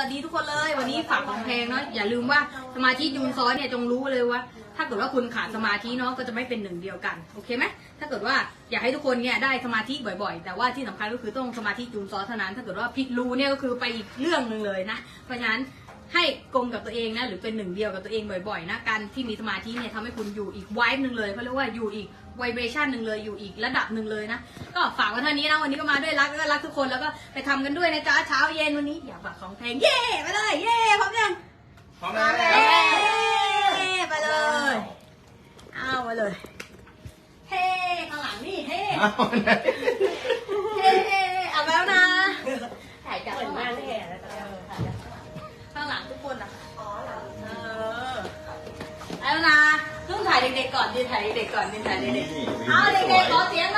สวัสดีทุกคนเลย วันนี้ฝากของเพลงเนาะอย่าลืมว่าสมาธิยูนซ้อนเนี่ยจงรู้เลยว่า ถ้าเกิดว่าคุณขาดสมาธิเนาะก็จะไม่เป็นหนึ่งเดียวกันโอเคไหมถ้าเกิดว่าอยากให้ทุกคนเนี่ยได้สมาธิบ่อยๆ แต่ว่าที่สำคัญก็คือต้องสมาธิยูนซ้อนเท่านั้น ถ้าเกิดว่าผิดรูเนี่ยก็คือไปอีกเรื่องหนึ่งเลยนะเพราะฉะนั้น ให้กลมกับตัวเองนะหรือเป็นหนึ่งเดียวกับตัวเองบ่อยๆนะการที่มีสมาธิเนี่ยทำให้คุณอยู่อีกไวบ์หนึ่งเลยเขาเรียกว่าอยู่อีกไวเบรชันหนึ่งเลยอยู่อีกระดับหนึ่งเลยนะก็ฝากไว้เท่านี้นะวันนี้ก็มาด้วยรักแล้วก็รักทุกคนแล้วก็ไปทำกันด้วยนะจ๊ะเช้าเย็นวันนี้อยากฝากของเพลงเย่ไปเลยเย่พร้อมยังพร้อมแล้วเย่ไปเลยเอาไปเลยเฮ้ข้างหลังนี่เฮ้เอาไหนเฮ้เอาไปแล้วนะถ่ายจากข้างหลังข้างหลังทุก คนอะเออเอาแล้วนะต้องถ่ายเด็กๆก่อนดิถ่ายเด็กๆก่อนดิถ่ายเด็กๆเอาเด็กๆขอเสียงหน่อย